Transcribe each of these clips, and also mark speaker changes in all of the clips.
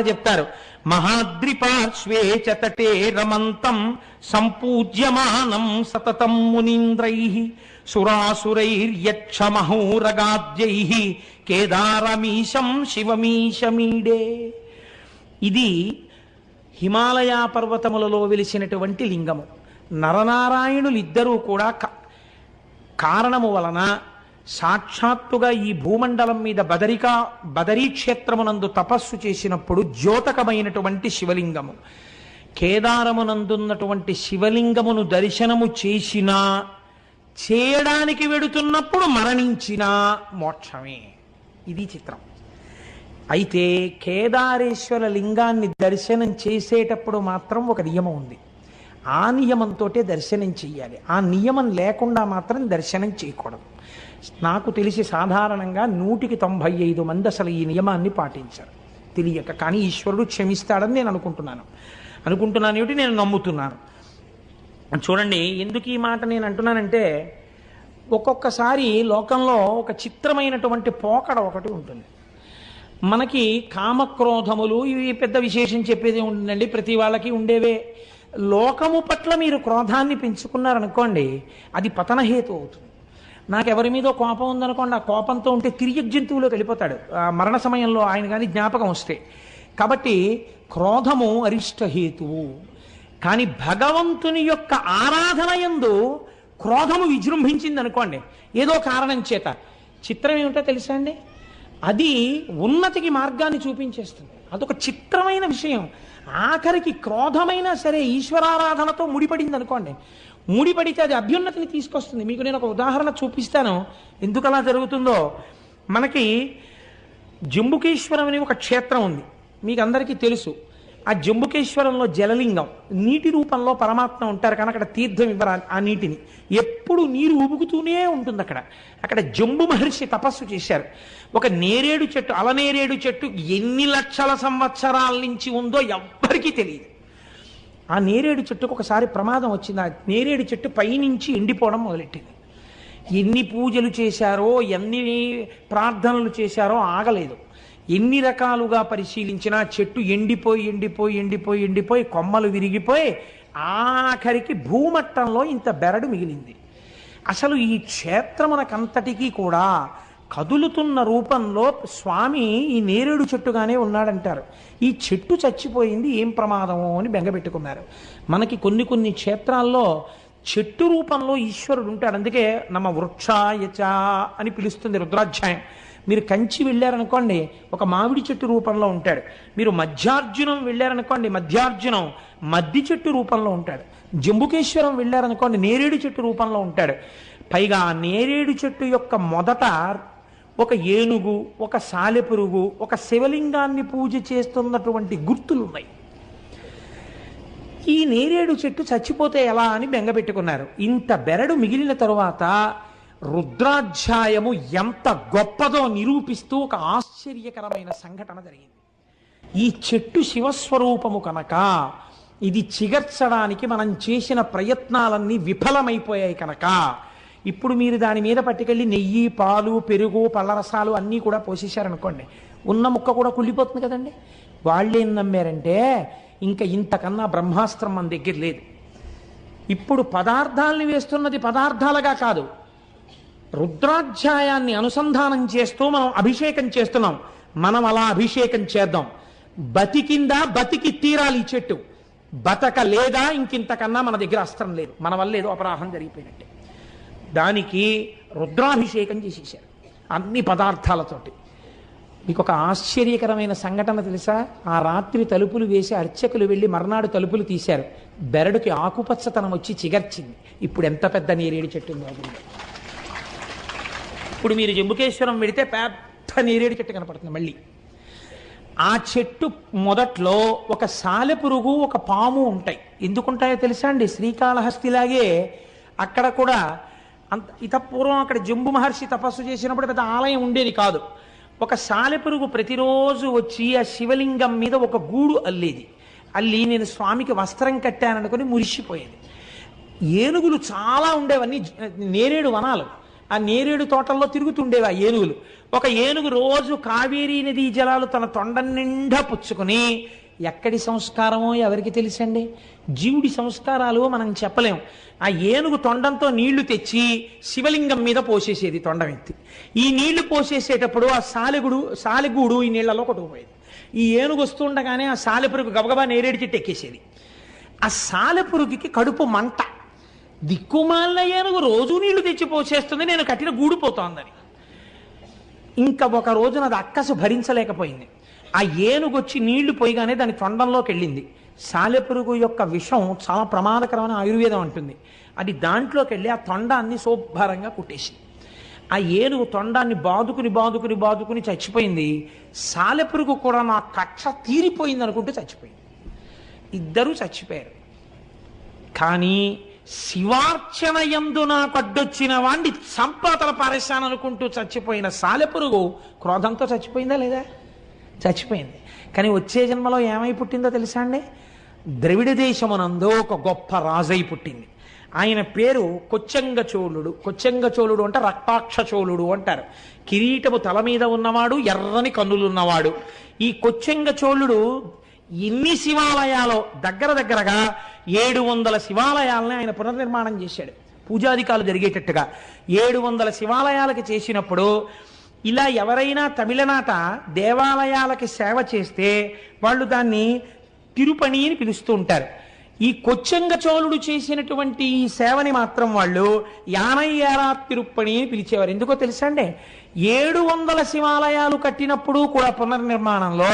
Speaker 1: చెప్తారు. మహాద్రి పార్శ్వే చతటే రమంతం సంపూజ్యమానం సతతం మునీంద్రై సురాసురైర్యక్షమహోరగాద్యై కేదారమీశం శివమీశమీడే. ఇది హిమాలయ పర్వతములలో వెలిసినటువంటి లింగము. నరనారాయణులిద్దరూ కూడా కారణము వలన సాక్షాత్తుగా ఈ భూమండలం మీద బదరికా బదరీ క్షేత్రమునందు తపస్సు చేసినప్పుడు ద్యోతకమైనటువంటి శివలింగము. కేదారమునందున్నటువంటి శివలింగమును దర్శనము చేసినా చేయడానికి వెడుతున్నప్పుడు మరణించినా మోక్షమే. ఇది చిత్రం. అయితే కేదారేశ్వర లింగాన్ని దర్శనం చేసేటప్పుడు మాత్రం ఒక నియమం ఉంది. ఆ నియమంతో దర్శనం చేయాలి ఆ నియమం లేకుండా మాత్రం దర్శనం చేయకూడదు. నాకు తెలిసి సాధారణంగా నూటికి తొంభై ఐదు మంది అసలు ఈ నియమాన్ని పాటించారు. తెలియక కానీ ఈశ్వరుడు క్షమిస్తాడని నేను అనుకుంటున్నాను. అనుకుంటున్నాను ఏమిటి? నేను నమ్ముతున్నాను. చూడండి ఎందుకు ఈ మాట నేను అంటున్నానంటే ఒక్కొక్కసారి లోకంలో ఒక చిత్రమైనటువంటి పోకడ ఒకటి ఉంటుంది. మనకి కామక్రోధములు ఇవి పెద్ద విశేషం చెప్పేది ఉండండి ప్రతి వాళ్ళకి ఉండేవే. లోకము పట్ల మీరు క్రోధాన్ని పెంచుకున్నారనుకోండి అది పతనహేతు అవుతుంది. నాకు ఎవరి మీదో కోపం ఉందనుకోండి ఆ కోపంతో ఉంటే తిరిగి జంతువులోకి వెళ్ళిపోతాడు. ఆ మరణ సమయంలో ఆయన కానీ జ్ఞాపకం వస్తే. కాబట్టి క్రోధము అరిష్టహేతువు. కానీ భగవంతుని యొక్క ఆరాధన యందు క్రోధము విజృంభించింది అనుకోండి ఏదో కారణం చేత. చిత్రం ఏమిటో తెలుసా అండి? అది ఉన్నతికి మార్గాన్ని చూపించేస్తుంది. అదొక చిత్రమైన విషయం. ఆఖరికి క్రోధమైనా సరే ఈశ్వరారాధనతో ముడిపడింది అనుకోండి ముడిపడితే అది అభ్యున్నతిని తీసుకొస్తుంది. మీకు నేను ఒక ఉదాహరణ చూపిస్తాను. ఎందుకు అలా జరుగుతుందో? మనకి జంబుకేశ్వరం అనే ఒక క్షేత్రం ఉంది. మీకు అందరికీ తెలుసు. ఆ జంబుకేశ్వరంలో జలలింగం నీటి రూపంలో పరమాత్మ ఉంటారు కానీ అక్కడ తీర్థం ఇవ్వరు ఆ- ఆ నీటిని. ఎప్పుడు నీరు ఉబుకుతూనే ఉంటుంది అక్కడ. అక్కడ జంబు మహర్షి తపస్సు చేశారు. ఒక నేరేడు చెట్టు అలనేరేడు చెట్టు ఎన్ని లక్షల సంవత్సరాల నుంచి ఉందో ఎవ్వరికీ తెలియదు. ఆ నేరేడు చెట్టుకు ఒకసారి ప్రమాదం వచ్చింది. ఆ నేరేడు చెట్టు పైనుంచి ఎండిపోవడం మొదలెట్టింది. ఎన్ని పూజలు చేశారో ఎన్ని ప్రార్థనలు చేశారో ఆగలేదు. ఎన్ని రకాలుగా పరిశీలించినా చెట్టు ఎండిపోయి ఎండిపోయి ఎండిపోయి ఎండిపోయి కొమ్మలు విరిగిపోయి ఆఖరికి భూమట్టంలో ఇంత బెరడు మిగిలింది. అసలు ఈ క్షేత్రమునకంతటికీ కూడా కదులుతున్న రూపంలో స్వామి ఈ నేరేడు చెట్టుగానే ఉన్నాడంటారు. ఈ చెట్టు చచ్చిపోయింది ఏం ప్రమాదమో అని బెంగపెట్టుకున్నారు మనకి కొన్ని కొన్ని క్షేత్రాల్లో చెట్టు రూపంలో ఈశ్వరుడు ఉంటాడు. అందుకే నమ్మ వృక్షాయచ అని పిలుస్తుంది రుద్రాధ్యాయం. మీరు కంచి వెళ్ళారనుకోండి ఒక మామిడి చెట్టు రూపంలో ఉంటాడు. మీరు మధ్యార్జునం వెళ్ళారనుకోండి మధ్యార్జునం మద్ది చెట్టు రూపంలో ఉంటాడు. జంబుకేశ్వరం వెళ్ళారనుకోండి నేరేడు చెట్టు రూపంలో ఉంటాడు. పైగా నేరేడు చెట్టు యొక్క మొదట ఒక ఏనుగు ఒక సాలెపురుగు ఒక శివలింగాన్ని పూజ చేస్తున్నటువంటి గుర్తులు ఉన్నాయి ఈ నేరేడు చెట్టు చచ్చిపోతే ఎలా అని బెంగపెట్టుకున్నారు ఇంత బెరడు మిగిలిన తరువాత రుద్రాధ్యాయము ఎంత గొప్పదో నిరూపిస్తూ ఒక ఆశ్చర్యకరమైన సంఘటన జరిగింది. ఈ చెట్టు శివస్వరూపము కనుక ఇది చిగర్చడానికి మనం చేసిన ప్రయత్నాలన్నీ విఫలమైపోయాయి కనుక ఇప్పుడు మీరు దాని మీద పట్టుకెళ్ళి నెయ్యి పాలు పెరుగు పళ్ళరసాలు అన్నీ కూడా పోసేశారనుకోండి ఉన్న ముక్క కూడా కుళ్ళిపోతుంది కదండి. వాళ్ళు ఏం నమ్మారంటే ఇంకా ఇంతకన్నా బ్రహ్మాస్త్రం మన దగ్గర లేదు. ఇప్పుడు పదార్థాలని వేస్తున్నది పదార్థాలుగా కాదు. రుద్రాధ్యాయాన్ని అనుసంధానం చేస్తూ మనం అభిషేకం చేస్తున్నాం. మనం అలా అభిషేకం చేద్దాం. బతికిందా బతికి తీరాలి చెట్టు. బతక లేదా ఇంకింతకన్నా మన దగ్గర అస్త్రం లేదు. మన వల్ల ఏదో అపరాహం జరిగిపోయినట్టే. దానికి రుద్రాభిషేకం చేసేసారు అన్ని పదార్థాలతోటి. మీకు ఒక ఆశ్చర్యకరమైన సంఘటన తెలుసా? ఆ రాత్రి తలుపులు వేసి అర్చకులు వెళ్ళి మర్నాడు తలుపులు తీశారు. బెరడుకి ఆకుపచ్చతనం వచ్చి చిగర్చింది. ఇప్పుడు ఎంత పెద్ద నేరేడు చెట్టు ఉందో ఇప్పుడు మీరు జంబుకేశ్వరం వెడితే పెద్ద నేరేడు చెట్టు కనపడుతుంది మళ్ళీ. ఆ చెట్టు మొదట్లో ఒక సాలెపురుగు ఒక పాము ఉంటాయి. ఎందుకుంటాయో తెలుసా అండి? శ్రీకాళహస్తిలాగే అక్కడ కూడా అంత ఇతపూర్వం అక్కడ జంబు మహర్షి తపస్సు చేసినప్పుడు పెద్ద ఆలయం ఉండేది కాదు. ఒక సాలెపురుగు ప్రతిరోజు వచ్చి ఆ శివలింగం మీద ఒక గూడు అల్లేది. అల్లి నేను స్వామికి వస్త్రం కట్టాననుకుని మురిసిపోయేది. ఏనుగులు చాలా ఉండేవన్నీ నేరేడు వనాలు. ఆ నేరేడు తోటల్లో తిరుగుతుండేవి ఆ ఏనుగులు. ఒక ఏనుగు రోజు కావేరీ నదీ జలాలు తన తొండ నిండా పుచ్చుకుని ఎక్కడి సంస్కారమో ఎవరికి తెలుసండి? జీవుడి సంస్కారాలు మనం చెప్పలేం. ఆ ఏనుగు తొండంతో నీళ్ళు తెచ్చి శివలింగం మీద పోసేసేది తొండమెత్తి. ఈ నీళ్ళు పోసేసేటప్పుడు ఆ సాలెగుడు సాలెగూడు ఈ నీళ్ళలో కొట్టుకుపోయేది. ఈ ఏనుగు వస్తుండగానే ఆ సాలెపురుగు గబగబా నేరేడి చెట్టు ఎక్కేసేది. ఆ సాలెపురుగుకి కడుపు మంట. దిక్కుమాలిన ఏనుగు రోజు నీళ్ళు తెచ్చి పోసేస్తుంది నేను కట్టిన గూడిపోతోందని ఇంకా ఒక రోజున అది అక్కసు భరించలేకపోయింది. ఆ ఏనుగు వచ్చి నీళ్ళు పోయిగానే దాని తొండంలోకి వెళ్ళింది సాలెపురుగు యొక్క విషం చాలా ప్రమాదకరమైన ఆయుర్వేదం అంటుంది. అది దాంట్లోకి వెళ్ళి ఆ తొండాన్ని శుభ్రంగా కుట్టేసింది. ఆ ఏనుగు తొండాన్ని బాదుకుని బాదుకుని బాదుకుని చచ్చిపోయింది. సాలెపురుగు కూడా నా కక్ష తీరిపోయింది అనుకుంటూ చచ్చిపోయింది. ఇద్దరూ చచ్చిపోయారు. కానీ శివార్చన ఎందు నాకు అడ్డొచ్చిన వాణ్ణి సంపాతల పారేశాననుకుంటూ చచ్చిపోయిన సాలెపురుగు క్రోధంతో చచ్చిపోయిందా లేదా? చచ్చిపోయింది. కానీ వచ్చే జన్మలో ఏమై పుట్టిందో తెలుసా అండి? ద్రవిడ దేశమునందు ఒక గొప్ప రాజై పుట్టింది. ఆయన పేరు కొచ్చంగ చోళుడు. కొచ్చంగ చోళుడు అంటే రక్తాక్ష చోళుడు అంటారు. కిరీటము తల మీద ఉన్నవాడు ఎర్రని కన్నులున్నవాడు ఈ కొచ్చంగ చోళుడు ఇన్ని శివాలయాలు దగ్గర దగ్గరగా ఏడు వందల శివాలయాలని ఆయన పునర్నిర్మాణం చేశాడు. పూజాధికాలు జరిగేటట్టుగా ఏడు వందల శివాలయాలకి చేసినప్పుడు ఇలా ఎవరైనా తమిళనాట దేవాలయాలకి సేవ చేస్తే వాళ్ళు దాన్ని తిరుపణి అని పిలుస్తూ ఉంటారు. ఈ కొచ్చంగ చోళుడు చేసినటువంటి ఈ సేవని మాత్రం వాళ్ళు యానయ్యారా తిరుప్పణి అని పిలిచేవారు. ఎందుకో తెలుసా అండి? ఏడు వందల శివాలయాలు కట్టినప్పుడు కూడా పునర్నిర్మాణంలో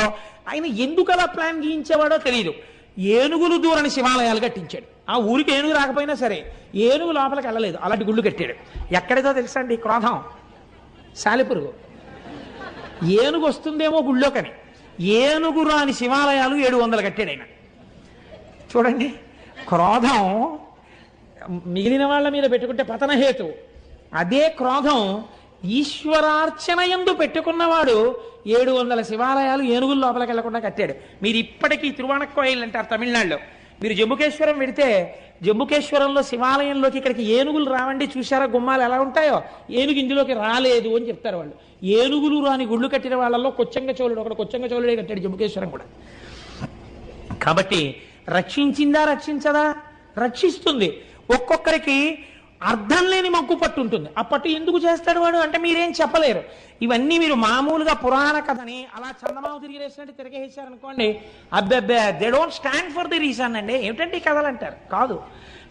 Speaker 1: ఆయన ఎందుకు అలా ప్లాన్ గీయించేవాడో తెలియదు ఏనుగులు దూరని శివాలయాలు కట్టించాడు. ఆ ఊరికి ఏనుగు రాకపోయినా సరే ఏనుగు లోపలికి వెళ్ళలేదు. అలాంటి గుళ్ళు కట్టాడు. ఎక్కడిదో తెలుసా అండి క్రోధం? సాలిపురుగు. ఏనుగు వస్తుందేమో గుళ్ళోకని. ఏనుగు రాని శివాలయాలు ఏడు వందలు కట్టాడు ఆయన. చూడండి క్రోధం మిగిలిన వాళ్ళ మీద పెట్టుకుంటే పతనహేతు అదే క్రోధం ఈశ్వరార్చన ఎందు పెట్టుకున్నవాడు ఏడు వందల శివాలయాలు ఏనుగుల లోపలికి వెళ్ళకుండా కట్టాడు. మీరు ఇప్పటికీ తిరువాణక్కోయిల్ అంటారు తమిళనాడులో. మీరు జమ్ముకేశ్వరం వెడితే జమ్ముకేశ్వరంలో శివాలయంలోకి ఇక్కడికి ఏనుగులు రావండి చూసారా గుమ్మాలు ఎలా ఉంటాయో? ఏనుగు ఇందులోకి రాలేదు అని చెప్తారు వాళ్ళు. ఏనుగులు రాని గుళ్ళు కట్టిన వాళ్ళలో కొచ్చంగ చోళుడు ఒకడు కొచ్చంగ చోళుడే కట్టాడు జమ్ముకేశ్వరం కూడా. కాబట్టి రక్షించిందా రక్షించదా? రక్షిస్తుంది. ఒక్కొక్కరికి అర్థం లేని మగ్గు పట్టు ఉంటుంది ఆ పట్టు ఎందుకు చేస్తాడు వాడు? అంటే మీరేం చెప్పలేరు. ఇవన్నీ మీరు మామూలుగా పురాణ కథని అలా చందమామ తిరిగేసినట్టు తిరిగేసారనుకోండి అనుకోండి అబ్బెబ్బే they don't stand for the reason అండి. ఏమిటంటే ఈ కథలు అంటారు? కాదు.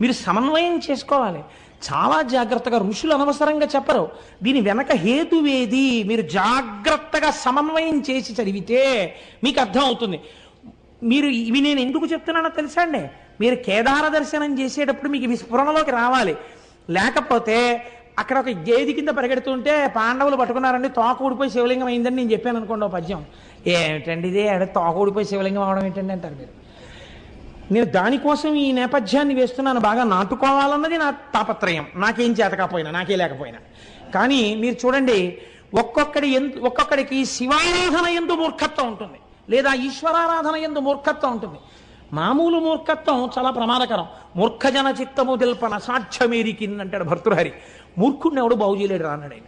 Speaker 1: మీరు సమన్వయం చేసుకోవాలి. చాలా జాగ్రత్తగా ఋషులు అనవసరంగా చెప్పరు. దీని వెనక హేతువేది మీరు జాగ్రత్తగా సమన్వయం చేసి చదివితే మీకు అర్థం అవుతుంది. మీరు ఇవి నేను ఎందుకు చెప్తున్నానో తెలుసా అండి? మీరు కేదార దర్శనం చేసేటప్పుడు మీకు ఇవి స్ఫురణలోకి రావాలి. లేకపోతే అక్కడ ఒక గేది కింద పరిగెడుతుంటే పాండవులు పట్టుకున్నారండి తోక ఊడిపోయి శివలింగం అయిందని నేను చెప్పాను అనుకోండి ఓ పద్యం. ఏమిటండి ఇది? ఆడ తోక ఊడిపోయి శివలింగం అవడం ఏంటండి అంటారు మీరు. నేను దానికోసం ఈ నేపథ్యాన్ని వేస్తున్నాను బాగా నాటుకోవాలన్నది నా తాపత్రయం. నాకేం చేతకపోయినా నాకే లేకపోయినా. కానీ మీరు చూడండి ఒక్కొక్కడి ఎందు ఒక్కొక్కడికి శివారాధన ఎందు మూర్ఖత్వం ఉంటుంది. లేదా ఈశ్వరారాధన ఎందు మూర్ఖత్వం ఉంటుంది. మామూలు మూర్ఖత్వం చాలా ప్రమాదకరం. మూర్ఖజన చిత్తము దిల్పన సాధ్యమేరికింది అంటాడు భర్తృహరి. మూర్ఖుడిని ఎవడు బాగు చేయలేడు రాన్నాడు ఆయన.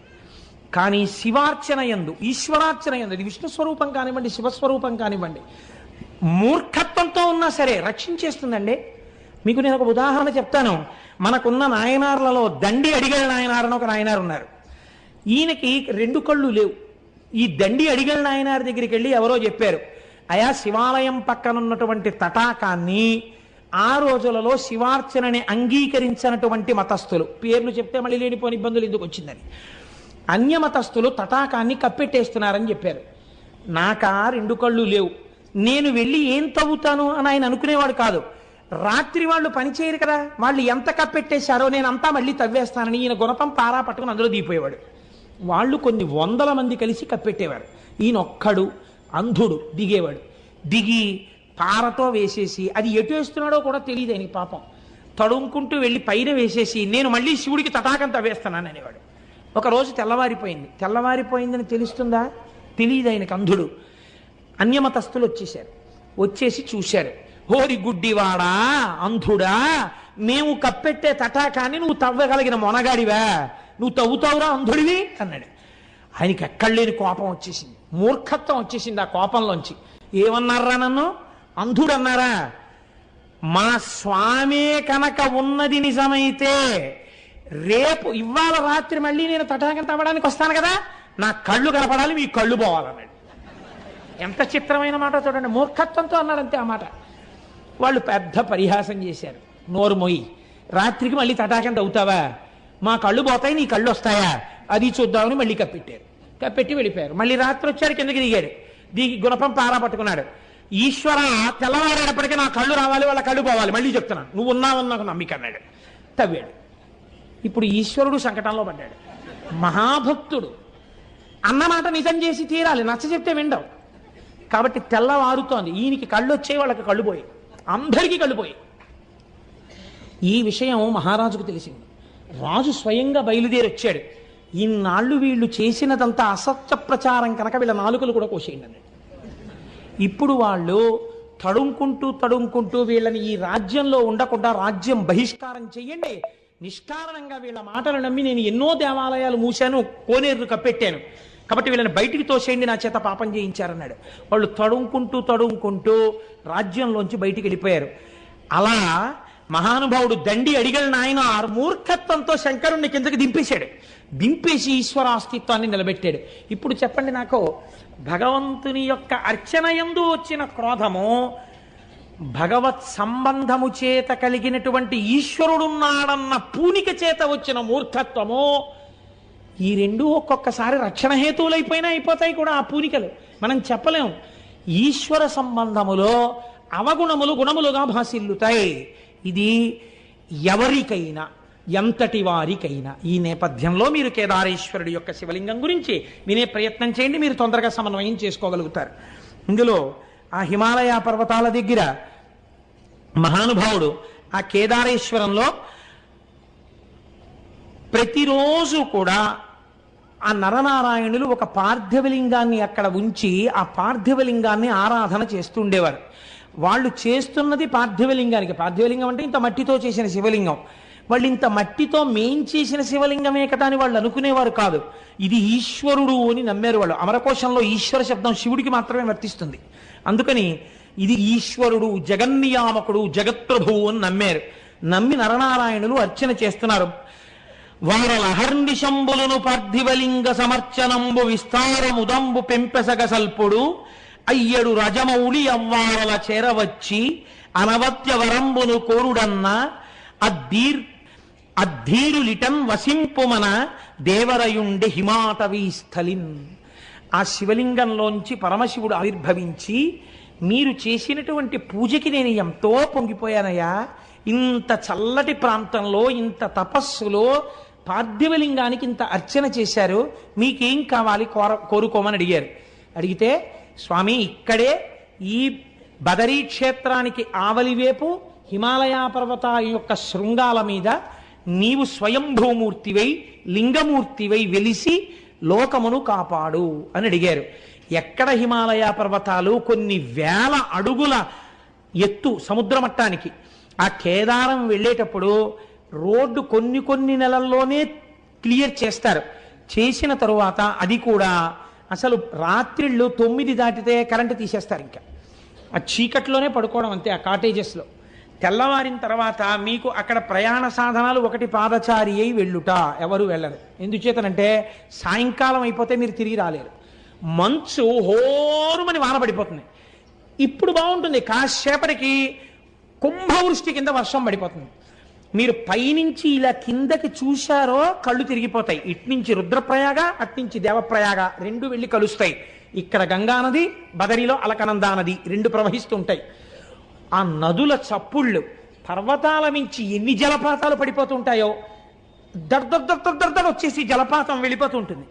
Speaker 1: కానీ శివార్చన ఎందు ఈశ్వరార్చన ఎందు ఇది విష్ణు స్వరూపం కానివ్వండి శివస్వరూపం కానివ్వండి మూర్ఖత్వంతో ఉన్నా సరే రక్షించేస్తుందండి. మీకు నేను ఒక ఉదాహరణ చెప్తాను. మనకున్న నాయనార్లలో దండి అడిగల నాయనార్ అని ఒక నాయనారు ఉన్నారు. ఈయనకి రెండు కళ్ళు లేవు. ఈ దండి అడిగల నాయనార్ దగ్గరికి వెళ్ళి ఎవరో చెప్పారు. అయా శివాలయం పక్కనున్నటువంటి తటాకాన్ని ఆ రోజులలో శివార్చనని అంగీకరించినటువంటి మతస్థులు. పేర్లు చెప్తే మళ్ళీ లేనిపోని ఇబ్బందులు ఎందుకు వచ్చిందని. అన్యమతస్థులు తటాకాన్ని కప్పెట్టేస్తున్నారని చెప్పారు. నాకా రెండు కళ్ళు లేవు. నేను వెళ్ళి ఏం తవ్వుతాను అని ఆయన అనుకునేవాడు కాదు. రాత్రి వాళ్ళు పని చేయరు కదా. వాళ్ళు ఎంత కప్పెట్టేశారో నేను అంతా మళ్ళీ తవ్వేస్తానని ఈయన గుణపం పారా పట్టుకుని అందులో దిగిపోయేవాడు. వాళ్ళు కొన్ని వందల మంది కలిసి కప్పెట్టేవారు. ఈయన ఒక్కడు అంధుడు దిగేవాడు. దిగి పారతో వేసేసి అది ఎటు వేస్తున్నాడో కూడా తెలియదు ఆయనకి పాపం. తడుముకుంటూ వెళ్ళి పైన వేసేసి నేను మళ్ళీ శివుడికి తటాకం వేస్తున్నాను అనేవాడు. ఒక రోజు తెల్లవారిపోయింది. తెల్లవారిపోయిందని తెలుస్తుందా? తెలియదు ఆయనకు అంధుడు. అన్యమతస్థులు వచ్చేసారు వచ్చేసి చూశారు. హోరి గుడ్డివాడా? అంధుడా? మేము కప్పెట్టే తటాకాన్ని నువ్వు తవ్వగలిగిన మొనగాడివా? నువ్వు తవ్వుతావురా అంధుడివి? అన్నాడు. ఆయనకి ఎక్కడ లేని కోపం వచ్చేసింది. మూర్ఖత్వం వచ్చేసింది ఆ కోపంలోంచి. ఏమన్నారా నన్ను? అంధుడన్నారా? మా స్వామే కనుక ఉన్నది నిజమైతే రేపు ఇవాళ రాత్రి మళ్ళీ నేను తటాకం తవ్వడానికి వస్తాను కదా నా కళ్ళు కనపడాలి మీ కళ్ళు పోవాలన్నాడు. ఎంత చిత్రమైన మాట చూడండి. మూర్ఖత్వంతో అన్నాడు అంతే ఆ మాట. వాళ్ళు పెద్ద పరిహాసం చేశారు. నోరు మొయ్యి. రాత్రికి మళ్ళీ తటాకం తవ్వుతావా? మా కళ్ళు పోతాయి నీ కళ్ళు వస్తాయా? అది చూద్దామని మళ్ళీ కప్పెట్టారు. పెట్టి వెళ్ళిపోయారు. మళ్ళీ రాత్రి వచ్చారు కిందకి దిగాడు దిగి గుణపం పారా పట్టుకున్నాడు. ఈశ్వర తెల్లవారేటప్పటికీ నా కళ్ళు రావాలి వాళ్ళ కళ్ళు పోవాలి. మళ్ళీ చెప్తున్నాను నువ్వు ఉన్నావని నాకు నమ్మిక అన్నాడు తవ్వాడు. ఇప్పుడు ఈశ్వరుడు సంకటంలో పడ్డాడు. మహాభక్తుడు. అన్నమాట నిజం చేసి తీరాలి. నచ్చ చెప్తే విండవు. కాబట్టి తెల్లవారుతోంది. ఈయనకి కళ్ళు వచ్చాయి వాళ్ళకి కళ్ళు పోయి అందరికీ కళ్ళు పోయి ఈ విషయం మహారాజుకు తెలిసింది. రాజు స్వయంగా బయలుదేరి వచ్చాడు ఇన్నాళ్ళు వీళ్ళు చేసినదంతా అసత్య ప్రచారం కనుక వీళ్ళ నాలుకలు కూడా కోసేయండి అన్నాడు ఇప్పుడు వాళ్ళు తడుముకుంటూ తడుముకుంటూ వీళ్ళని ఈ రాజ్యంలో ఉండకుండా రాజ్యం బహిష్కారం చెయ్యండి. నిష్కారణంగా వీళ్ళ మాటలు నమ్మి నేను ఎన్నో దేవాలయాలు మూశాను కోనేరు కప్పెట్టాను. కాబట్టి వీళ్ళని బయటికి తోసేయండి నా చేత పాపం చేయించారన్నాడు. వాళ్ళు తడుముకుంటూ తడుముకుంటూ రాజ్యంలోంచి బయటికి వెళ్ళిపోయారు. అలా మహానుభావుడు దండి అడిగల నాయన మూర్ఖత్వంతో శంకరుణ్ణి కిందకి దింపేశాడు. దింపేసి ఈశ్వర అస్తిత్వాన్ని నిలబెట్టాడు. ఇప్పుడు చెప్పండి నాకు భగవంతుని యొక్క అర్చన యందు వచ్చిన క్రోధము భగవత్ సంబంధము చేత కలిగినటువంటి ఈశ్వరుడున్నాడన్న పూనిక చేత వచ్చిన మూర్ఖత్వము ఈ రెండు ఒక్కొక్కసారి రక్షణ హేతువులైపోయినా అయిపోతాయి కూడా ఆ పూనికలు. మనం చెప్పలేం. ఈశ్వర సంబంధములో అవగుణములు గుణములుగా భాసిల్లుతాయి. ఇది ఎవరికైనా. ఎంతటి వారికైనా. ఈ నేపథ్యంలో మీరు కేదారేశ్వరుడి యొక్క శివలింగం గురించి వినే ప్రయత్నం చేయండి మీరు తొందరగా సమన్వయం చేసుకోగలుగుతారు. ఇందులో ఆ హిమాలయ పర్వతాల దగ్గర మహానుభావుడు ఆ కేదారేశ్వరంలో ప్రతిరోజు కూడా ఆ నరనారాయణులు ఒక పార్థివలింగాన్ని అక్కడ ఉంచి ఆ పార్థివలింగాన్ని ఆరాధన చేస్తుండేవారు వాళ్ళు చేస్తున్నది పార్థివలింగానికి. పార్థివలింగం అంటే ఇంత మట్టితో చేసిన శివలింగం. వాళ్ళు ఇంత మట్టితో మేం చేసిన శివలింగమే కదా అని వాళ్ళు అనుకునేవారు కాదు. ఇది ఈశ్వరుడు అని నమ్మారు వాళ్ళు. అమరకోశంలో ఈశ్వర శబ్దం శివుడికి మాత్రమే వర్తిస్తుంది. అందుకని ఇది ఈశ్వరుడు జగన్నియామకుడు జగత్ప్రభువు అని నమ్మారు. నమ్మి నరనారాయణులు అర్చన చేస్తున్నారు. వారలహర్నిశంబులను పార్థివలింగ సమర్చనంబు విస్తారముదంబు పెంపెసగ సల్పుడు అయ్యడు రజమౌళి అవ్వారల చేరవచ్చి అనవత్య వరంబును కోరుడన్న అద్దీర్ అద్ధీరులిటం వసింపుమన దేవరయుండి హిమాటవీ స్థలిన్. ఆ శివలింగంలోంచి పరమశివుడు ఆవిర్భవించి మీరు చేసినటువంటి పూజకి నేను ఎంతో పొంగిపోయానయ్యా. ఇంత చల్లటి ప్రాంతంలో ఇంత తపస్సులో పార్థివలింగానికి ఇంత అర్చన చేశారు. మీకేం కావాలి కోర కోరుకోమని అడిగారు. అడిగితే స్వామి ఇక్కడే ఈ బదరీ క్షేత్రానికి ఆవలివేపు హిమాలయ పర్వత యొక్క శృంగాల మీద నీవు స్వయంభూమూర్తివై లింగమూర్తివై వెలిసి లోకమును కాపాడు అని అడిగారు. ఎక్కడ హిమాలయ పర్వతాలు కొన్ని వేల అడుగుల ఎత్తు సముద్ర మట్టానికి. ఆ కేదారం వెళ్ళేటప్పుడు రోడ్డు కొన్ని కొన్ని నెలల్లోనే క్లియర్ చేస్తారు. చేసిన తరువాత అది కూడా అసలు రాత్రిళ్ళు తొమ్మిది దాటితే కరెంటు తీసేస్తారు ఇంకా. ఆ చీకట్లోనే పడుకోవడం అంతే ఆ కాటేజెస్లో. తెల్లవారిన తర్వాత మీకు అక్కడ ప్రయాణ సాధనాలు ఒకటి పాదచారి అయి వెళ్ళుట. ఎవరు వెళ్ళరు. ఎందుచేతనంటే సాయంకాలం అయిపోతే మీరు తిరిగి రాలేరు. మంచు హోరుమని వాన పడిపోతుంది ఇప్పుడు బాగుంటుంది. కాసేపటికి కుంభవృష్టి కింద వర్షం పడిపోతుంది. మీరు పైనుంచి ఇలా కిందకి చూశారో కళ్ళు తిరిగిపోతాయి. ఇట్నుంచి రుద్రప్రయాగ అట్నుంచి దేవప్రయాగ రెండు వెళ్ళి కలుస్తాయి. ఇక్కడ గంగా నది బదరిలో అలకనందా నది రెండు ప్రవహిస్తుంటాయి. ఆ నదుల చప్పుళ్ళు పర్వతాల మించి ఎన్ని జలపాతాలు పడిపోతుంటాయో దర్దర్దర్దర్దర్ వచ్చేసి జలపాతం వెళ్ళిపోతుంటుంది.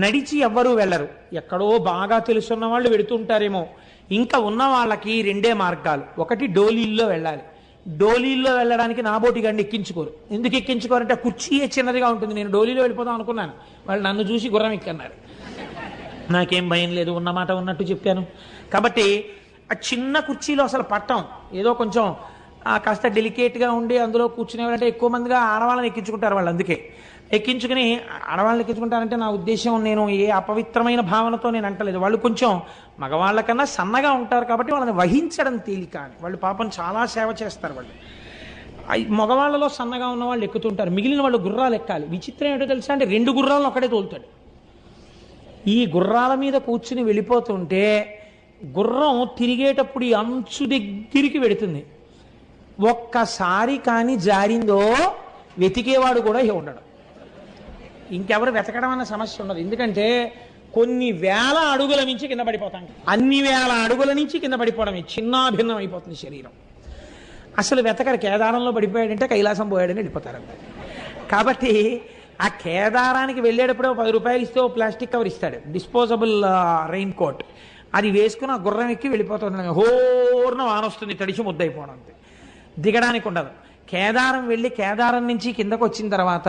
Speaker 1: నడిచి ఎవ్వరూ వెళ్ళరు. ఎక్కడో బాగా తెలుసున్న వాళ్ళు వెడుతుంటారేమో. ఇంకా ఉన్న వాళ్ళకి రెండే మార్గాలు. ఒకటి డోలీల్లో వెళ్ళాలి. డోలీల్లో వెళ్ళడానికి నాబోటి గండి ఎక్కించుకోరు. ఎందుకు ఎక్కించుకోరంటే కుర్చీయే చిన్నదిగా ఉంటుంది. నేను డోలీలో వెళ్ళిపోదాం అనుకున్నాను. వాళ్ళు నన్ను చూసి గుర్రం ఎక్కన్నారు. నాకేం భయం లేదు. ఉన్నమాట ఉన్నట్టు చెప్పాను. కాబట్టి ఆ చిన్న కుర్చీలో అసలు పట్టం. ఏదో కొంచెం కాస్త డెలికేట్గా ఉండి అందులో కూర్చునేవారంటే ఎక్కువ మందిగా ఆడవాళ్ళని ఎక్కించుకుంటారు వాళ్ళు అందుకే. ఎక్కించుకుని ఆడవాళ్ళని ఎక్కించుకుంటారంటే నా ఉద్దేశం నేను ఏ అపవిత్రమైన భావనతో నేను అంటలేదు. వాళ్ళు కొంచెం మగవాళ్ళకన్నా సన్నగా ఉంటారు కాబట్టి వాళ్ళని వహించడం తేలిక అని. వాళ్ళు పాపం చాలా సేవ చేస్తారు వాళ్ళు. మగవాళ్ళలో సన్నగా ఉన్న వాళ్ళు ఎక్కుతుంటారు. మిగిలిన వాళ్ళు గుర్రాలు ఎక్కాలి. విచిత్రం ఏంటో తెలుసా అంటే రెండు గుర్రాలను ఒకటే తోలుతాడు. ఈ గుర్రాల మీద కూర్చుని వెళ్ళిపోతుంటే గుర్రం తిరిగేటప్పుడు ఈ అంచు దగ్గరికి వెడుతుంది. ఒక్కసారి కానీ జారిందో వెతికేవాడు కూడా ఇక ఉండడు. ఇంకెవరు వెతకడం అన్న సమస్య ఉండదు. ఎందుకంటే కొన్ని వేల అడుగుల నుంచి కింద పడిపోతాం. అన్ని వేల అడుగుల నుంచి కింద పడిపోవడమే. చిన్నాభిన్నం అయిపోతుంది శరీరం. అసలు వెతకరు. కేదారంలో పడిపోయాడంటే కైలాసం పోయాడని వెళ్ళిపోతారు కాబట్టి ఆ కేదారానికి వెళ్ళేటప్పుడు పది రూపాయలు ఇస్తే ఓ ప్లాస్టిక్ కవర్ ఇస్తాడు. Disposable raincoat. అది వేసుకుని ఆ గుర్రం ఎక్కి వెళ్ళిపోతుంది హోర్న వానొస్తుంది తడిచి ముద్దైపోవడం అంతే. దిగడానికి ఉండదు. కేదారం వెళ్ళి కేదారం నుంచి కిందకు వచ్చిన తర్వాత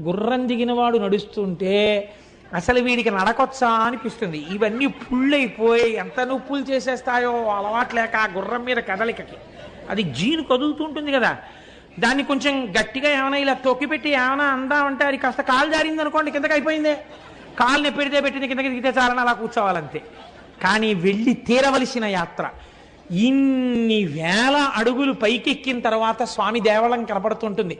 Speaker 1: గుర్రం దిగిన వాడు నడుస్తుంటే అసలు వీడికి నడకొచ్చా అనిపిస్తుంది. ఇవన్నీ పుళ్ళైపోయి ఎంత నొప్పులు చేసేస్తాయో అలవాట్లేక ఆ గుర్రం మీద కదలికకి. అది జీను కదులుతుంటుంది కదా. దాన్ని కొంచెం గట్టిగా ఏమైనా ఇలా తొక్కిపెట్టి ఏమైనా అందామంటే అది కాస్త కాలు జారింది అనుకోండి కిందకి అయిపోయిందే. కాలు నెప్పెడితే పెట్టింది కిందకి దిగితే చాలని అలా కూర్చోవాలంతే. కానీ వెళ్ళి తీరవలసిన యాత్ర. ఇన్ని వేల అడుగులు పైకెక్కిన తర్వాత స్వామి దేవళం కనపడుతుంటుంది.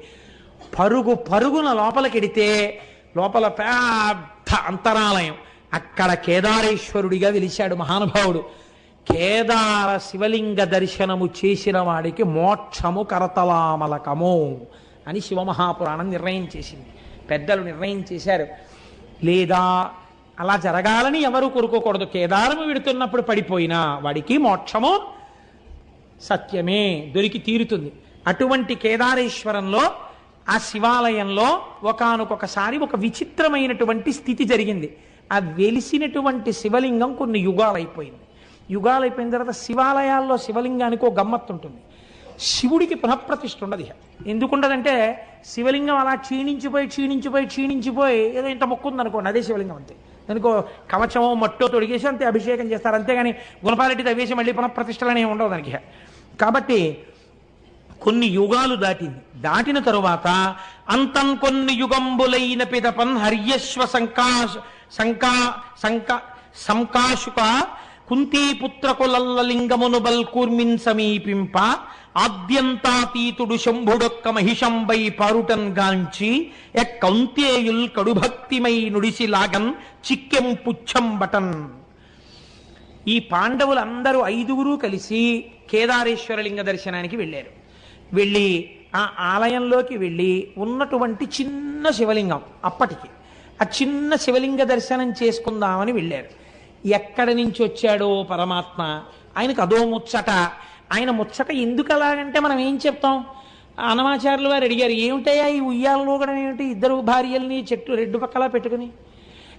Speaker 1: పరుగు పరుగున లోపలికెడితే లోపల పెద్ద అంతరాలయం. అక్కడ కేదారేశ్వరుడిగా వెలిశాడు మహానుభావుడు. కేదార శివలింగ దర్శనము చేసిన వాడికి మోక్షము కరతలామలకము అని శివమహాపురాణం నిర్ణయం చేసింది. పెద్దలు నిర్ణయం చేశారు. లేదా అలా జరగాలని ఎవరు కోరుకోకూడదు. కేదారము విడుతున్నప్పుడు పడిపోయినా వాడికి మోక్షము సత్యమే దొరికి తీరుతుంది. అటువంటి కేదారేశ్వరంలో ఆ శివాలయంలో ఒకానొకొకసారి ఒక విచిత్రమైనటువంటి స్థితి జరిగింది. ఆ వెలిసినటువంటి శివలింగం కొన్ని యుగాలైపోయింది. యుగాలైపోయిన తర్వాత శివాలయాల్లో శివలింగానికి ఒక గమ్మత్తు ఉంటుంది శివుడికి పునఃప్రతిష్ఠ ఉండదు ఎందుకుండదంటే శివలింగం అలా క్షీణించిపోయి క్షీణించిపోయి క్షీణించిపోయి ఏదో ఇంత మొక్కు ఉందనుకోండి అదే శివలింగం అంతే. దానికో కవచమో మట్టో తొడిగేసి అంతే అభిషేకం చేస్తారు. అంతేగాని గుణపాలెట్టి తవ్వేసి మళ్ళీ పునఃప్రతిష్టలనే ఉండవు దానికి. కాబట్టి కొన్ని యుగాలు దాటింది. దాటిన తరువాత అంతం కొన్ని యుగంబులైన పిదపన్ హర్యశ్వ సంకాశ సంకా సంకా సంకాశుక కుంతీపుత్రకులల్ల లింగమును బల్కూర్మిన్ సమీపింప ఆద్యంతాతీతుడు శంభుడొక్క మహిషంబై పారుటన్ గాంచి ఎక్కౌంతేయుల్ కడుభక్తిమై నుడిసి లాగన్ చిక్కెం పుచ్చం బటన్ ఈ పాండవులందరూ ఐదుగురు కలిసి కేదారేశ్వర లింగ దర్శనానికి వెళ్ళారు. వెళ్ళి ఆ ఆలయంలోకి వెళ్ళి ఉన్నటువంటి చిన్న శివలింగం అప్పటికి. ఆ చిన్న శివలింగ దర్శనం చేసుకుందామని వెళ్ళారు. ఎక్కడి నుంచి వచ్చాడో పరమాత్మ? ఆయనకు అదో ముచ్చట. ఆయన ముచ్చట ఎందుకు అలాగంటే మనం ఏం చెప్తాం? అనమాచారులు వారు అడిగారు ఏమిటయ్యా ఈ ఉయ్యాలలో కూడా ఏమిటి ఇద్దరు భార్యల్ని చెట్టు రెడ్డు పక్కలా పెట్టుకుని?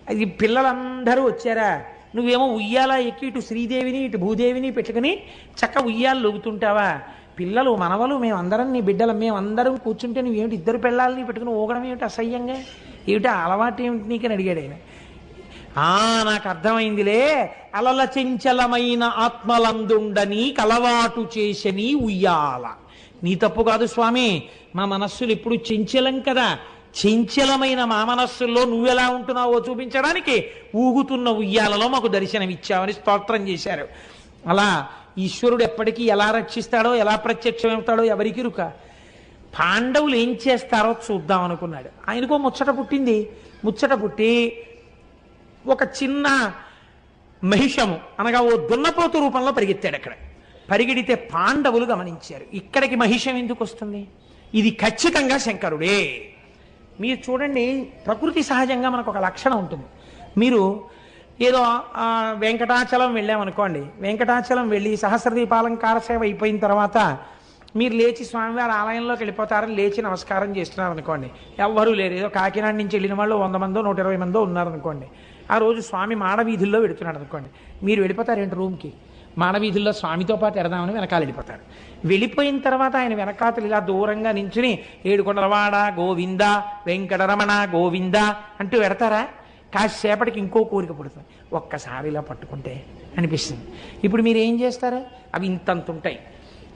Speaker 1: అది పిల్లలందరూ వచ్చారా? నువ్వేమో ఉయ్యాల ఎక్కి ఇటు శ్రీదేవిని ఇటు భూదేవిని పెట్టుకుని చక్క ఉయ్యాలు లొగుతుంటావా? పిల్లలు మనవలు మేమందరం నీ బిడ్డలు. మేమందరం కూర్చుంటే నువ్వేమిటి ఇద్దరు పిల్లల్ని పెట్టుకుని ఊగడం ఏమిటి అసహ్యంగా? ఏమిటి అలవాటు ఏమిటి నీకని అడిగాడు ఆయన. నాకు అర్థమైందిలే. అలల చెంచలమైన ఆత్మలందుండని కలవాటు చేసని ఉయ్యాల. నీ తప్పు కాదు స్వామి మా మనస్సులు ఎప్పుడు చెంచలం కదా. చెంచలమైన మా మనస్సుల్లో నువ్వెలా ఉంటున్నావో చూపించడానికి ఊగుతున్న ఉయ్యాలలో మాకు దర్శనమిచ్చావని స్తోత్రం చేశారు. అలా ఈశ్వరుడు ఎప్పటికీ ఎలా రక్షిస్తాడో ఎలా ప్రత్యక్షమవుతాడో ఎవరికి రుక పాండవులు ఏం చేస్తారో చూద్దాం అనుకున్నాడు. ఆయనకో ముచ్చట పుట్టింది. ముచ్చట పుట్టి ఒక చిన్న మహిషము అనగా ఓ దున్నపోతు రూపంలో పరిగెత్తాడు అక్కడ. పరిగెడితే పాండవులు గమనించారు. ఇక్కడికి మహిషం ఎందుకు వస్తుంది? ఇది ఖచ్చితంగా శంకరుడే. మీరు చూడండి ప్రకృతి సహజంగా మనకు ఒక లక్షణం ఉంటుంది. మీరు ఏదో వెంకటాచలం వెళ్ళామనుకోండి వెంకటాచలం వెళ్ళి సహస్రదీపాలంకార సేవ అయిపోయిన తర్వాత మీరు లేచి స్వామివారి ఆలయంలోకి వెళ్ళిపోతారని లేచి నమస్కారం చేస్తున్నారు అనుకోండి ఎవ్వరూ లేరు. ఏదో కాకినాడ నుంచి వెళ్ళిన వాళ్ళు వంద మందో నూట ఇరవై మందో ఉన్నారనుకోండి. ఆ రోజు స్వామి మాడవీధుల్లో వెడుతున్నాడు అనుకోండి మీరు వెళ్ళిపోతారేంటి రూమ్కి? మాడవీధుల్లో స్వామితో పాటు ఎడదామని వెనకాల వెళ్ళిపోతారు. వెళ్ళిపోయిన తర్వాత ఆయన వెనకాతలు ఇలా దూరంగా నించుని ఏడుకొండలవాడ గోవింద వెంకటరమణ గోవింద అంటూ పెడతారా కాసేపటికి ఇంకో కోరిక పుడుతుంది. ఒక్కసారి ఇలా పట్టుకుంటే అనిపిస్తుంది. ఇప్పుడు మీరు ఏం చేస్తారు? అవి ఇంతంత ఉంటాయి.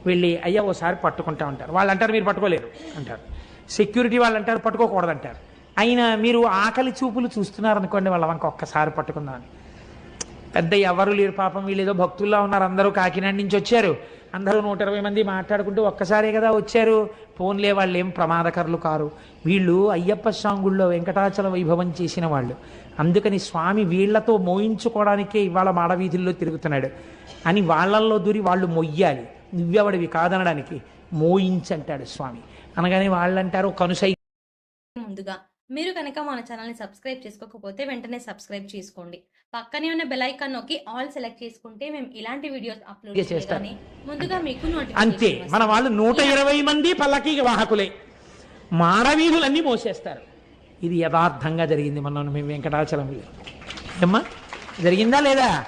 Speaker 1: వెళ్ళి అయ్యా ఓసారి పట్టుకుంటా ఉంటారు వాళ్ళు అంటారు మీరు పట్టుకోలేరు అంటారు. సెక్యూరిటీ వాళ్ళు అంటారు పట్టుకోకూడదు అంటారు అయినా మీరు ఆకలి చూపులు చూస్తున్నారనుకోండి వాళ్ళ వంక ఒక్కసారి పట్టుకుందామని. పెద్ద ఎవరు లేరు పాపం వీళ్ళు ఏదో భక్తుల్లో ఉన్నారు అందరూ కాకినాడ నుంచి వచ్చారు. అందరూ నూట ఇరవై మంది మాట్లాడుకుంటూ ఒక్కసారే కదా వచ్చారు. ఫోన్లే వాళ్ళు ఏం ప్రమాదకరులు కారు. వీళ్ళు అయ్యప్ప స్వాంగుల్లో వెంకటాచల వైభవం చేసిన వాళ్ళు. అందుకని స్వామి వీళ్ళతో మోయించుకోవడానికే ఇవాళ మాడవీధుల్లో తిరుగుతున్నాడు. అని వాళ్ళల్లో దూరి వాళ్ళు మొయ్యాలి. నువ్వెవడివి కాదనడానికి మోయించంటాడు స్వామి. అనగానే వాళ్ళంటారు కనుసై
Speaker 2: ముందుగా మీరు కనుక మన ఛానల్ని సబ్స్క్రైబ్ చేసుకోకపోతే వెంటనే సబ్స్క్రైబ్ చేసుకోండి. పక్కనే ఉన్న బెల్ ఐకాన్ నొక్కి ఆల్ సెలెక్ట్ చేసుకుంటే మేము ఇలాంటి వీడియోస్ అప్లోడ్
Speaker 1: చేస్తాను.
Speaker 2: చేయగానే ముందుగా మీకు
Speaker 1: అంతే. మన వాళ్ళు నూట ఇరవై మంది పల్లకి వాహకులే. మాడవీధులన్నీ మోసేస్తారు. ఇది యథార్థంగా జరిగింది మన మేము వెంకటాచలంలో ఏమ్మా? జరిగిందా లేదా?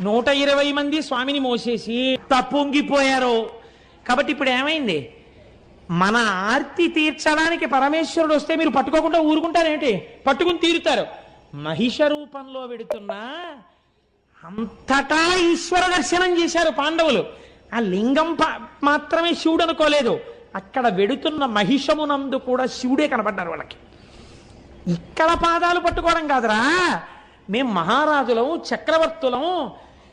Speaker 1: నూట ఇరవై మంది స్వామిని మోసేసి తప్పొంగిపోయారు కాబట్టి ఇప్పుడు ఏమైంది? మన ఆర్తి తీర్చడానికి పరమేశ్వరుడు వస్తే మీరు పట్టుకోకుండా ఊరుకుంటారేంటి? పట్టుకుని తీరుతారు. మహిష రూపంలో వెడుతున్నా అంతటా ఈశ్వర దర్శనం చేశారు పాండవులు. ఆ లింగం ప- మాత్రమే శివుడు అనుకోలేదు. అక్కడ వెడుతున్న మహిషమునందు కూడా శివుడే కనబడ్డారు వాళ్ళకి. ఇక్కడ పాదాలు పట్టుకోవడం కాదురా. మేం మహారాజులం చక్రవర్తులం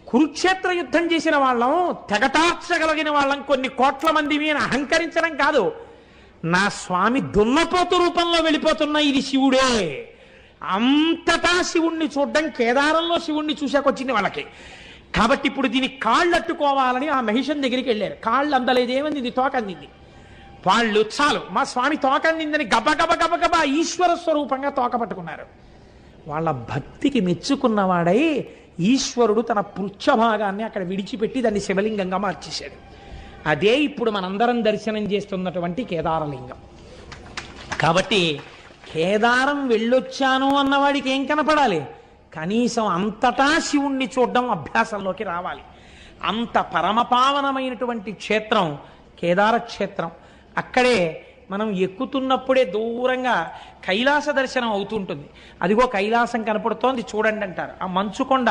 Speaker 1: కురుక్షేత్ర యుద్ధం చేసిన వాళ్ళం తెగటార్చగలిగిన వాళ్ళం కొన్ని కోట్ల మంది అని అహంకరించడం కాదు. నా స్వామి దున్నపోతు రూపంలో వెళ్ళిపోతున్న ఇది శివుడే. అంతటా శివుణ్ణి చూడడం కేదారంలో శివుణ్ణి చూశాకొచ్చింది వాళ్ళకి. కాబట్టి ఇప్పుడు దీని కాళ్ళు అట్టుకోవాలని ఆ మహిషన్ దగ్గరికి వెళ్ళారు. కాళ్ళు అందలేదేమంది ఇది తోక అందింది. వాళ్ళు చాలు మా స్వామి తోక అందిందని గబ గబ గబ గబ ఈశ్వర స్వరూపంగా తోక పట్టుకున్నారు. వాళ్ళ భక్తికి మెచ్చుకున్నవాడై ఈశ్వరుడు తన పృచ్ఛభాగాన్ని అక్కడ విడిచిపెట్టి దాన్ని శివలింగంగా మార్చేశాడు. అదే ఇప్పుడు మనందరం దర్శనం చేస్తున్నటువంటి కేదారలింగం. కాబట్టి కేదారం వెళ్ళొచ్చాను అన్నవాడికి ఏం కనపడాలి? కనీసం అంతటా శివుణ్ణి చూడడం అభ్యాసంలోకి రావాలి. అంత పరమపావనమైనటువంటి క్షేత్రం కేదార క్షేత్రం అక్కడే మనం ఎక్కుతున్నప్పుడే దూరంగా కైలాస దర్శనం అవుతుంటుంది. అదిగో కైలాసం కనపడుతోంది చూడండి అంటారు. ఆ మంచుకొండ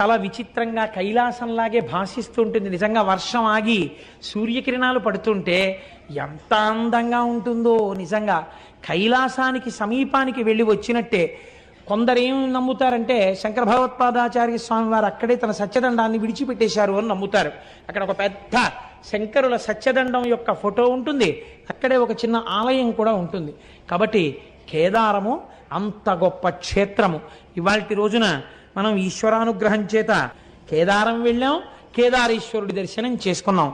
Speaker 1: చాలా విచిత్రంగా కైలాసంలాగే భాషిస్తూ ఉంటుంది నిజంగా వర్షం ఆగి సూర్యకిరణాలు పడుతుంటే ఎంత అందంగా ఉంటుందో నిజంగా. కైలాసానికి సమీపానికి వెళ్ళి వచ్చినట్టే. కొందరేం నమ్ముతారంటే శంకర భగవత్పాదాచార్య స్వామి వారు అక్కడే తన సత్యదండాన్ని విడిచిపెట్టేశారు అని నమ్ముతారు. అక్కడ ఒక పెద్ద శంకరుల సత్యదండం యొక్క ఫోటో ఉంటుంది. అక్కడే ఒక చిన్న ఆలయం కూడా ఉంటుంది. కాబట్టి కేదారము అంత గొప్ప క్షేత్రము. ఇవాళ రోజున మనం ఈశ్వరానుగ్రహం చేత కేదారం వెళ్ళాం కేదారేశ్వరుడి దర్శనం చేసుకున్నాం.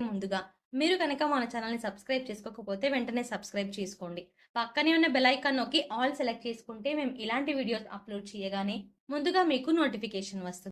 Speaker 2: ముందుగా మీరు కనుక మన ఛానల్ని సబ్స్క్రైబ్ చేసుకోకపోతే వెంటనే సబ్స్క్రైబ్ చేసుకోండి. పక్కనే ఉన్న బెల్ ఐకాన్ నొక్కి ఆల్ సెలెక్ట్ చేసుకుంటే మేము ఇలాంటి వీడియోస్ అప్లోడ్ చేయగానే ముందుగా మీకు నోటిఫికేషన్ వస్తుంది.